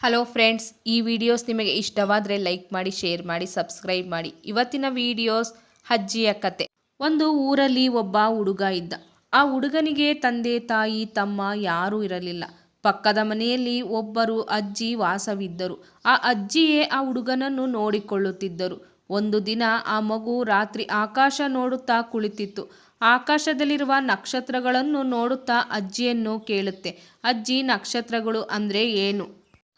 Hello friends ಈ videos ನಿಮಗೆ ಇಷ್ಟವಾದರೆ ಲೈಕ್ ಮಾಡಿ ಶೇರ್ ಮಾಡಿ ಸಬ್ಸ್ಕ್ರೈಬ್ ಮಾಡಿ. ಇವತ್ತಿನ ವಿಡಿಯೋಸ್ ಅಜ್ಜಿಯ ಕತೆ. ಒಂದು ಊರಲ್ಲಿ ಒಬ್ಬ ಹುಡುಗ ಇದ್ದ. ಆ ಹುಡುಗನಿಗೆ ತಂದೆ, ತಾಯಿ, ತಮ್ಮ ಯಾರೂ ಇರಲಿಲ್ಲ. ಪಕ್ಕದ ಮನೆಯಲ್ಲಿ ಒಬ್ಬರು ಅಜ್ಜಿ ವಾಸವಿದ್ದರು. ಆ ಅಜ್ಜಿಯೇ ಆ ಹುಡುಗನನ್ನು ನೋಡಿಕೊಳ್ಳುತ್ತಿದ್ದರು. ಒಂದು ದಿನ ಆ ಮಗು ರಾತ್ರಿ ಆಕಾಶ ನೋಡುತ್ತಾ ಕುಳಿತಿತ್ತು. ಆಕಾಶದಲ್ಲಿರುವ ನಕ್ಷತ್ರಗಳನ್ನು ನೋಡುತ್ತಾ ಅಜ್ಜಿಯನ್ನು ಕೇಳುತ್ತೆ. ಅಜ್ಜಿ, ನಕ್ಷತ್ರಗಳು ಅಂದರೆ ಏನು?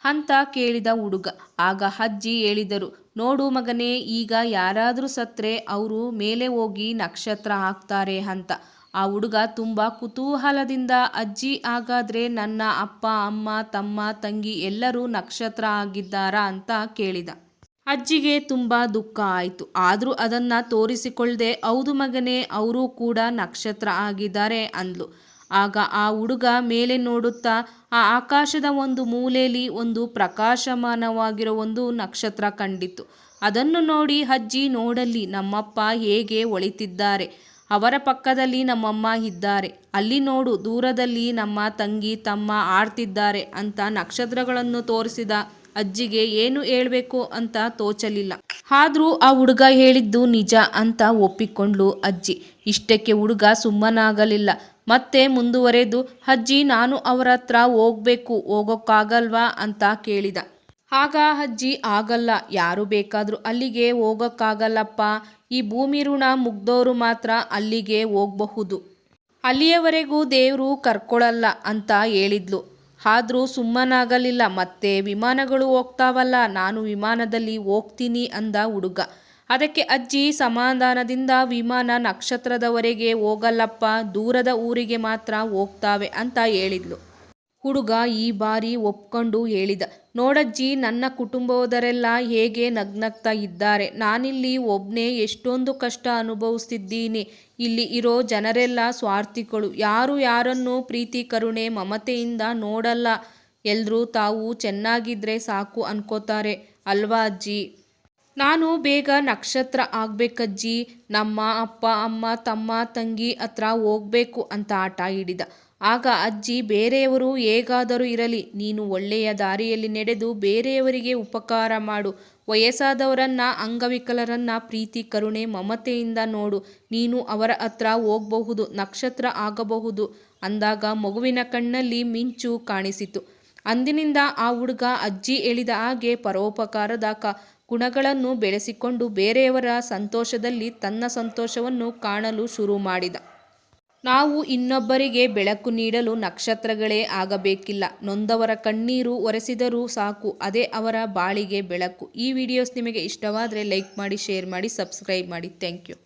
ಅಂತ ಕೇಳಿದ ಹುಡುಗ. ಆಗ ಅಜ್ಜಿ ಹೇಳಿದರು, ನೋಡು ಮಗನೇ, ಈಗ ಯಾರಾದರೂ ಸತ್ರೆ ಅವರು ಮೇಲೆ ಹೋಗಿ ನಕ್ಷತ್ರ ಹಾಕ್ತಾರೆ ಅಂತ. ಆ ಹುಡುಗ ತುಂಬ ಕುತೂಹಲದಿಂದ, ಅಜ್ಜಿ, ಹಾಗಾದ್ರೆ ನನ್ನ ಅಪ್ಪ, ಅಮ್ಮ, ತಮ್ಮ, ತಂಗಿ ಎಲ್ಲರೂ ನಕ್ಷತ್ರ ಆಗಿದ್ದಾರಾ ಅಂತ ಕೇಳಿದ. ಅಜ್ಜಿಗೆ ತುಂಬ ದುಃಖ ಆಯಿತು. ಆದರೂ ಅದನ್ನು ತೋರಿಸಿಕೊಳ್ಳದೆ ಹೌದು ಮಗನೇ, ಅವರು ಕೂಡ ನಕ್ಷತ್ರ ಆಗಿದ್ದಾರೆ ಅಂದ್ಲು. ಆಗ ಆ ಹುಡುಗ ಮೇಲೆ ನೋಡುತ್ತಾ, ಆ ಆಕಾಶದ ಒಂದು ಮೂಲೆಯಲ್ಲಿ ಒಂದು ಪ್ರಕಾಶಮಾನವಾಗಿರೋ ಒಂದು ನಕ್ಷತ್ರ ಕಂಡಿತು. ಅದನ್ನು ನೋಡಿ ಅಜ್ಜಿ, ನೋಡಲ್ಲಿ ನಮ್ಮಪ್ಪ ಹೇಗೆ ಒಳಿತಿದ್ದಾರೆ. ಅವರ ಪಕ್ಕದಲ್ಲಿ ನಮ್ಮಮ್ಮ ಇದ್ದಾರೆ. ಅಲ್ಲಿ ನೋಡು, ದೂರದಲ್ಲಿ ನಮ್ಮ ತಂಗಿ ತಮ್ಮ ಆಡ್ತಿದ್ದಾರೆ ಅಂತ ನಕ್ಷತ್ರಗಳನ್ನು ತೋರಿಸಿದ ಅಜ್ಜಿಗೆ ಏನು ಹೇಳಬೇಕು ಅಂತ ತೋಚಲಿಲ್ಲ. ಆದರೂ ಆ ಹುಡುಗ ಹೇಳಿದ್ದು ನಿಜ ಅಂತ ಒಪ್ಪಿಕೊಂಡ್ಲು ಅಜ್ಜಿ. ಇಷ್ಟಕ್ಕೆ ಹುಡುಗ ಸುಮ್ಮನಾಗಲಿಲ್ಲ. ಮತ್ತೆ ಮುಂದುವರೆದು, ಅಜ್ಜಿ, ನಾನು ಅವರ ಹತ್ರ ಹೋಗ್ಬೇಕು, ಹೋಗೋಕ್ಕಾಗಲ್ವಾ? ಅಂತ ಕೇಳಿದ. ಆಗ ಅಜ್ಜಿ, ಆಗಲ್ಲ, ಯಾರು ಬೇಕಾದರೂ ಅಲ್ಲಿಗೆ ಹೋಗೋಕ್ಕಾಗಲ್ಲಪ್ಪ. ಈ ಭೂಮಿ ಋಣ ಮುಗ್ದೋರು ಮಾತ್ರ ಅಲ್ಲಿಗೆ ಹೋಗಬಹುದು. ಅಲ್ಲಿಯವರೆಗೂ ದೇವರು ಕರ್ಕೊಳಲ್ಲ, ಅಂತ ಹೇಳಿದ್ಲು. ಆದರೂ ಸುಮ್ಮನಾಗಲಿಲ್ಲ. ಮತ್ತೆ ವಿಮಾನಗಳು ಹೋಗ್ತಾವಲ್ಲ, ನಾನು ವಿಮಾನದಲ್ಲಿ ಹೋಗ್ತೀನಿ ಅಂದ ಹುಡುಗ. ಅದಕ್ಕೆ ಅಜ್ಜಿ, ಸಮಾಧಾನದಿಂದ ವಿಮಾನ ನಕ್ಷತ್ರದವರೆಗೆ ಹೋಗಲ್ಲಪ್ಪ, ದೂರದ ಊರಿಗೆ ಮಾತ್ರ ಹೋಗ್ತಾವೆ ಅಂತ ಹೇಳಿದ್ಲು. ಹುಡುಗ ಈ ಬಾರಿ ಒಪ್ಕೊಂಡು ಹೇಳಿದ. ನೋಡಜ್ಜಿ, ನನ್ನ ಕುಟುಂಬದವರೆಲ್ಲ ಹೇಗೆ ನಗ್ನಗ್ತಾ ಇದ್ದಾರೆ. ನಾನಿಲ್ಲಿ ಒಬ್ಬನೇ ಎಷ್ಟೊಂದು ಕಷ್ಟ ಅನುಭವಿಸ್ತಿದ್ದೀನಿ. ಇಲ್ಲಿ ಇರೋ ಜನರೆಲ್ಲ ಸ್ವಾರ್ಥಿಗಳು. ಯಾರು ಯಾರನ್ನು ಪ್ರೀತಿ, ಕರುಣೆ, ಮಮತೆಯಿಂದ ನೋಡಲ್ಲ. ಎಲ್ಲರೂ ತಾವು ಚೆನ್ನಾಗಿದ್ರೆ ಸಾಕು ಅನ್ಕೋತಾರೆ. ಅಲ್ವಾ ಅಜ್ಜಿ? ನಾನು ಬೇಗ ನಕ್ಷತ್ರ ಆಗ್ಬೇಕಜ್ಜಿ. ನಮ್ಮ ಅಪ್ಪ, ಅಮ್ಮ, ತಮ್ಮ, ತಂಗಿ ಹತ್ರ ಹೋಗ್ಬೇಕು ಅಂತ ಆಟ ಹಿಡಿದ. ಆಗ ಅಜ್ಜಿ, ಬೇರೆಯವರು ಹೇಗಾದರೂ ಇರಲಿ, ನೀನು ಒಳ್ಳೆಯ ದಾರಿಯಲ್ಲಿ ನಡೆದು ಬೇರೆಯವರಿಗೆ ಉಪಕಾರ ಮಾಡು. ವಯಸ್ಸಾದವರನ್ನ, ಅಂಗವಿಕಲರನ್ನ ಪ್ರೀತಿ, ಕರುಣೆ, ಮಮತೆಯಿಂದ ನೋಡು. ನೀನು ಅವರ ಹತ್ರ ಹೋಗಬಹುದು, ನಕ್ಷತ್ರ ಆಗಬಹುದು. ಅಂದಾಗ ಮಗುವಿನ ಕಣ್ಣಲ್ಲಿ ಮಿಂಚು ಕಾಣಿಸಿತು. ಅಂದಿನಿಂದ ಆ ಹುಡುಗ ಅಜ್ಜಿ ಹೇಳಿದ ಹಾಗೆ ಪರೋಪಕಾರದ ಕ ಗುಣಗಳನ್ನು ಬೆಳೆಸಿಕೊಂಡು ಬೇರೆಯವರ ಸಂತೋಷದಲ್ಲಿ ತನ್ನ ಸಂತೋಷವನ್ನು ಕಾಣಲು ಶುರು ಮಾಡಿದ. ನಾವು ಇನ್ನೊಬ್ಬರಿಗೆ ಬೆಳಕು ನೀಡಲು ನಕ್ಷತ್ರಗಳೇ ಆಗಬೇಕಿಲ್ಲ. ನೊಂದವರ ಕಣ್ಣೀರು ಒರೆಸಿದರೂ ಸಾಕು. ಅದೇ ಅವರ ಬಾಳಿಗೆ ಬೆಳಕು. ಈ ವಿಡಿಯೋಸ್ ನಿಮಗೆ ಇಷ್ಟವಾದರೆ ಲೈಕ್ ಮಾಡಿ, ಶೇರ್ ಮಾಡಿ, ಸಬ್ಸ್ಕ್ರೈಬ್ ಮಾಡಿ. Thank you.